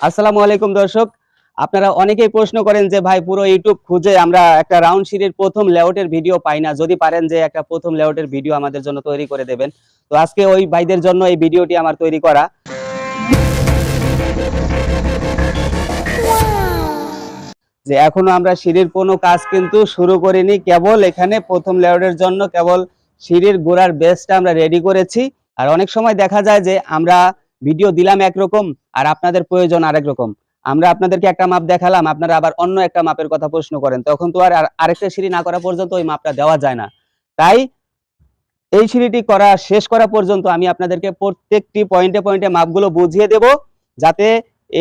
আসসালামু আলাইকুম দর্শক। আপনারা অনেকেই প্রশ্ন করেন যে, ভাই, পুরো ইউটিউব খুঁজে আমরা একটা রাউন্ড সিরির প্রথম লেআউটের ভিডিও পাই না। যদি পারেন যে, একটা প্রথম লেআউটের ভিডিও আমাদের জন্য তৈরি করে দেবেন। তো আজকে ওই ভাইদের জন্য এই ভিডিওটি আমার তৈরি করা। যে, এখনও আমরা সিঁড়ির কোনো কাজ কিন্তু শুরু করিনি। কেবল এখানে প্রথম লেআউটের জন্য কেবল সিঁড়ির গোড়ার বেসটা আমরা রেডি করেছি। আর অনেক সময় দেখা যায় যে, আমরা ভিডিও দিলাম একরকম আর আপনাদের প্রয়োজন আরেক রকম। আমরা আপনাদেরকে একটা মাপ দেখালাম, আপনারা আবার অন্য একটা মাপের কথা প্রশ্ন করেন। তখন তো আর, আর- আরেকটা সিঁড়ি না করা পর্যন্ত ওই মাপটা দেওয়া যায় না। তাই এই সিঁড়িটি করা, শেষ করা পর্যন্ত আমি আপনাদেরকে প্রত্যেকটি পয়েন্টে পয়েন্টে মাপগুলো বুঝিয়ে দেব, যাতে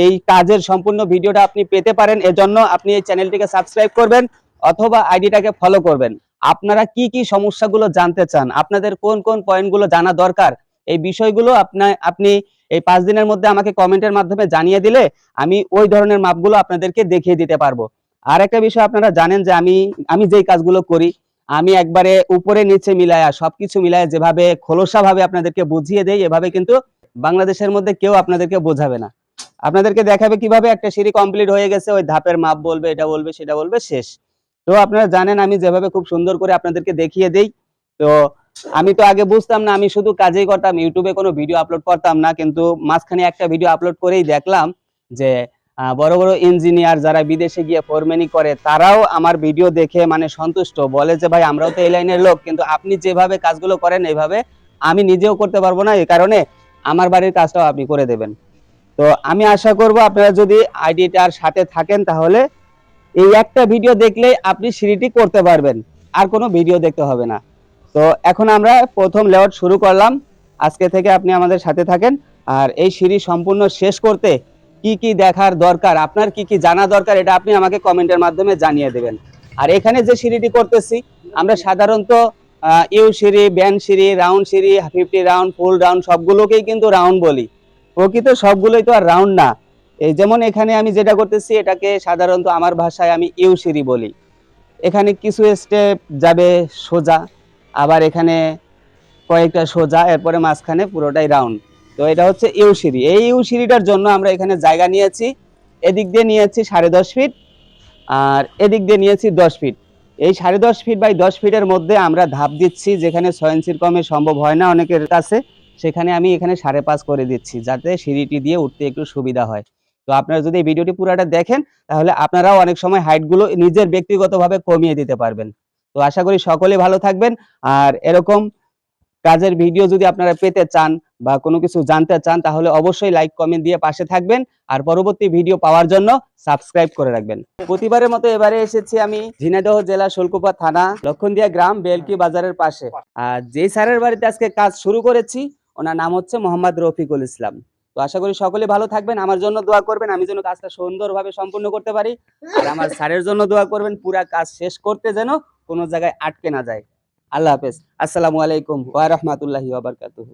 এই কাজের সম্পূর্ণ ভিডিওটা আপনি পেতে পারেন। এজন্য আপনি এই চ্যানেলটিকে সাবস্ক্রাইব করবেন অথবা আইডিটাকে ফলো করবেন। আপনারা কি কি সমস্যাগুলো জানতে চান, আপনাদের কোন কোন পয়েন্টগুলো জানা দরকার এই বিষয়গুলো আপনি আপনি এই পাঁচ দিনের মধ্যে আমাকে কমেন্টের মাধ্যমে জানিয়ে দিলে আমি ওই ধরনের মাপগুলো আপনাদেরকে দেখিয়ে দিতে পারব। আর একটা বিষয় আপনারা জানেন যে আমি আমি যেই কাজগুলো করি, আমি একবারে উপরে নিচে মিলায়া, সবকিছু মিলায়া যেভাবে খোলসা ভাবে আপনাদেরকে বুঝিয়ে দেই, এভাবে কিন্তু বাংলাদেশের মধ্যে কেউ আপনাদেরকে বোঝাবে না। আপনাদেরকে দেখাবে কীভাবে একটা সিঁড়ি কমপ্লিট হয়ে গেছে, ওই ধাপের মাপ বলবে, এটা বলবে, সেটা বলবে, শেষ। তো আপনারা জানেন আমি যেভাবে খুব সুন্দর করে আপনাদেরকে দেখিয়ে দেই। তো আমি তো আগে বুঝতাম না, আমি শুধু কাজেই করতাম ইউটিউবে কোনো ভিডিও আপলোড করতাম না, কিন্তু মাঝখানে একটা ভিডিও আপলোড করেই দেখলাম যে বড় বড় ইঞ্জিনিয়ার যারা বিদেশে গিয়ে ফোরম্যানি করে, তারাও আমার ভিডিও দেখে মানে সন্তুষ্ট। বলে যে, ভাই, আমরাও তো এই লাইনের লোক, কিন্তু আপনি যেভাবে কাজগুলো করেন, এইভাবে আমি নিজেও করতে পারব না, এই কারণে আমার বাড়ির কাজটাও আপনি করে দেবেন। তো আমি আশা করব আপনারা যদি আইডিটার সাথে থাকেন, তাহলে এই একটা ভিডিও দেখলে আপনি সিঁড়িটি করতে পারবেন, আর কোনো ভিডিও দেখতে হবে না। তো এখন আমরা প্রথম লেআউট শুরু করলাম। আজকে থেকে আপনি আমাদের সাথে থাকেন। আর এই সিঁড়ি সম্পূর্ণ শেষ করতে কি কি দেখার দরকার, আপনার কি কি জানা দরকার, এটা আপনি আমাকে কমেন্টের মাধ্যমে জানিয়ে দেবেন। আর এখানে যে সিঁড়িটি করতেছি, আমরা সাধারণত ইউ সিঁড়ি ব্যান সিঁড়ি রাউন্ড সিঁড়ি ফিফটি রাউন্ড, ফুল রাউন্ড, সবগুলোকেই কিন্তু রাউন্ড বলি। প্রকৃত সবগুলোই তো আর রাউন্ড না। এই যেমন এখানে আমি যেটা করতেছি, এটাকে সাধারণত আমার ভাষায় আমি ইউ সিঁড়ি বলি। এখানে কিছু স্টেপ যাবে সোজা। আবার এখানে কয়েকটা সোজা, এরপরে মাঝখানে পুরোটাই রাউন্ড তো এটা হচ্ছে ইউ সিঁড়ি। এই ইউ সিঁড়িটার জন্য আমরা এখানে জায়গা নিয়েছি। এদিক দিয়ে নিয়েছি সাড়ে দশ ফিট আর এদিক দিয়ে নিয়েছি দশ ফিট এই সাড়ে দশ ফিট বাই দশ ফিটের মধ্যে আমরা ধাপ দিচ্ছি, যেখানে ছয় ইঞ্চির কমে সম্ভব হয় না অনেকের কাছে। সেখানে আমি এখানে সাড়ে পাঁচ করে দিচ্ছি, যাতে সিঁড়িটি দিয়ে উঠতে একটু সুবিধা হয়। তো আপনারা যদি এই ভিডিওটি পুরাটা দেখেন, তাহলে আপনারাও অনেক সময় হাইটগুলো নিজের ব্যক্তিগতভাবে কমিয়ে দিতে পারবেন। তো আশা করি সকলে ভালো থাকবেন। আর এরকম কাজের ভিডিও যদি আপনারা পেতে চান বা কোনো কিছু জানতে চান, তাহলে অবশ্যই লাইক কমেন্ট দিয়ে পাশে থাকবেন। আর পরবর্তী ভিডিও পাওয়ার জন্য সাবস্ক্রাইব করে রাখবেন। প্রতিবারের মতো এবারে এসেছি আমি ঝিনাইদহ জেলা শোলকুপা থানা, লক্ষণদিয়া গ্রাম, বেলকি বাজারের পাশে। আর যেই স্যারের বাড়িতে আজকে কাজ শুরু করেছি, ওনার নাম হচ্ছে মোহাম্মদ রফিকুল ইসলাম। তো আশা করি সকলে ভালো থাকবেন, আমার জন্য দোয়া করবেন, আমি যেন কাজটা সুন্দরভাবে সম্পূর্ণ করতে পারি। আর আমার স্যারের জন্য দোয়া করবেন, পুরা কাজ শেষ করতে যেন কোনো জায়গায় আটকে না যায়। আল্লাহ হাফেজ। আসসালামু আলাইকুম ওয়া রাহমাতুল্লাহি ওয়া বারাকাতুহু।